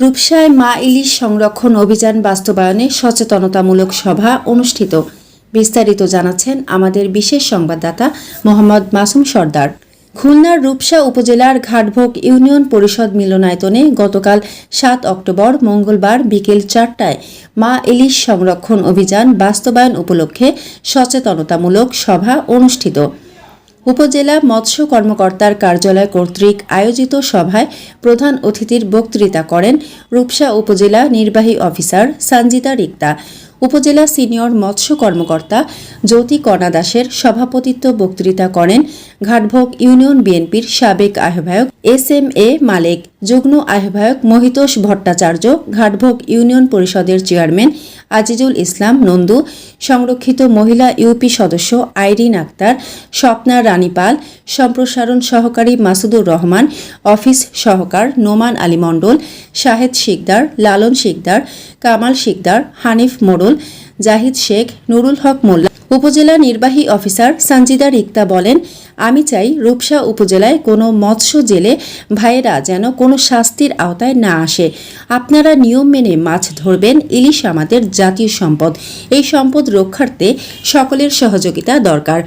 রূপসায় মা ইলিশ সংরক্ষণ অভিযান বাস্তবায়নে সচেতনতামূলক সভা অনুষ্ঠিত। বিস্তারিত জানাচ্ছেন আমাদের বিশেষ সংবাদদাতা মোহাম্মদ মাসুম সর্দার। খুলনার রূপসা উপজেলার ঘাটভোগ ইউনিয়ন পরিষদ মিলনায়তনে গতকাল সাত অক্টোবর মঙ্গলবার বিকেল চারটায় মা ইলিশ সংরক্ষণ অভিযান বাস্তবায়ন উপলক্ষে সচেতনতামূলক সভা অনুষ্ঠিত। উপজেলা মৎস্য কর্মকর্তার কার্যালয় কর্তৃক আয়োজিত সভায় প্রধান অতিথির বক্তৃতা করেন রূপসা উপজেলা নির্বাহী অফিসার সঞ্জিতা রিক্তা, উপজেলা সিনিয়র মৎস্য কর্মকর্তা জ্যোতি কণা দাসের সভাপতিত্ব বক্তৃতা করেন ঘাটভোগ ইউনিয়ন বিএনপির সাবেক আহ্বায়ক এস এম এ মালেক, যুগ্ম আহ্বায়ক মহিতোষ ভট্টাচার্য, ঘাটভোগ ইউনিয়ন পরিষদের চেয়ারম্যান আজিজুল ইসলাম, নন্দু, সংরক্ষিত মহিলা ইউপি সদস্য আইরিন আক্তার, স্বপ্না রানীপাল, সম্প্রসারণ সহকারী মাসুদুর রহমান, অফিস সহকার নোমান আলী মণ্ডল, শাহেদ শিকদার, লালন শিকদার, কামাল শিকদার, হানিফ মোড়ল জাহিদ শেখ, নুরুল হক মোল্লা, উপজেলা নির্বাহী অফিসার সঞ্জিদা রিক্তা বলেন, আমি চাই রূপসা উপজেলায় কোনো মৎস্য জেলে ভাইয়েরা যেন কোনো শাস্তির আওতায় না আসে। আপনারা নিয়ম মেনে মাছ ধরবেন, ইলিশ আমাদের জাতীয় সম্পদ। এই সম্পদ রক্ষার্থে সকলের সহযোগিতা দরকার।